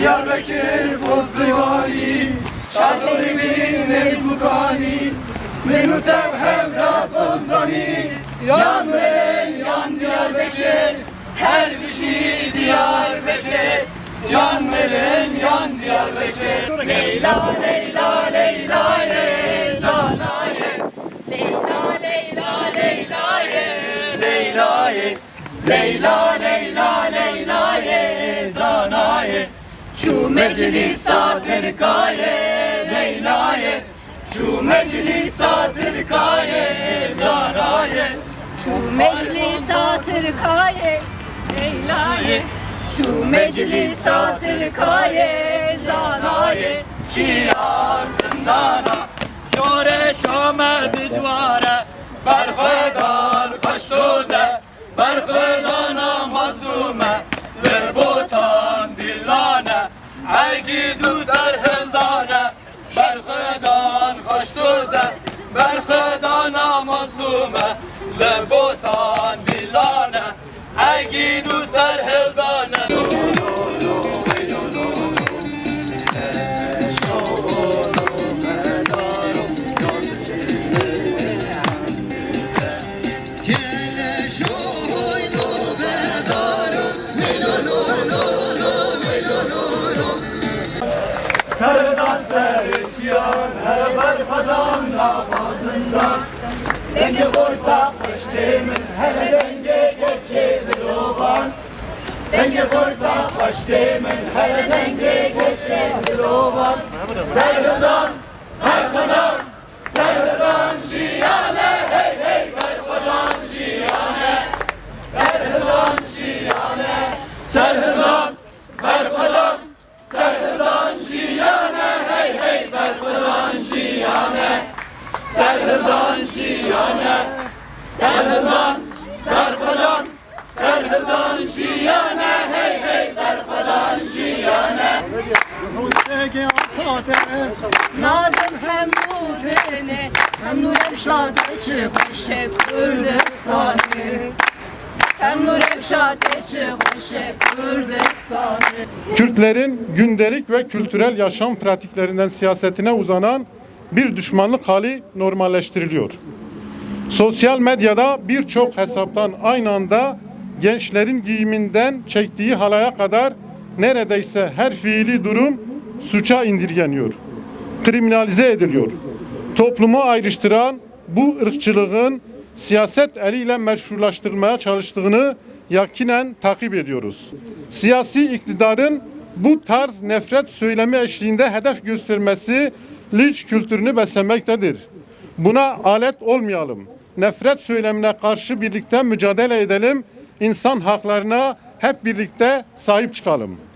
Diyarbakır Bozdivani Şadolivi Mevkukani Menutev Hevra Sozdani Yan veren yan Diyarbakır Her bir şey Diyarbakır Yan veren yan Diyarbakır Leyla Leyla Leyla ye Zanaye Leyla Leyla Leyla Leyla Leyla Leyla meclisa terkaye Leyla'ye. Şu meclisa terkaye Zanaye Şu meclis Tırkaye Leyla'ye. Şu meclis Tırkaye Zanaye Çiya zindana Şore şame dicvare اگی دو سر هلدانه بر خدان خوش دوزه بر خدا نامظلومه لبوتان بیلانه. اگی دو Sarıdan serçiyan her berfadan namazından Denge orta kaçtığımın hele denge geç gelir oban Denge orta kaçtığımın hele denge geç gelir oban Sarıdan Serhıdan ciyane. Serhıdan berfadan Serhıdan ciyane. Hey hey berfadan ciyane. Nadım hem bu dene Hem nurem şadı çıkışı Kürdistan'ı Hem nurem şadı çıkışı Kürdistan'ı Kürtlerin gündelik ve kültürel yaşam pratiklerinden siyasetine uzanan bir düşmanlık hali normalleştiriliyor. Sosyal medyada birçok hesaptan aynı anda gençlerin giyiminden çektiği halaya kadar neredeyse her fiili durum suça indirgeniyor. Kriminalize ediliyor. Toplumu ayrıştıran bu ırkçılığın siyaset eliyle meşrulaştırılmaya çalıştığını yakinen takip ediyoruz. Siyasi iktidarın bu tarz nefret söylemi eşliğinde hedef göstermesi linç kültürünü beslemektedir. Buna alet olmayalım. Nefret söylemine karşı birlikte mücadele edelim. İnsan haklarına hep birlikte sahip çıkalım.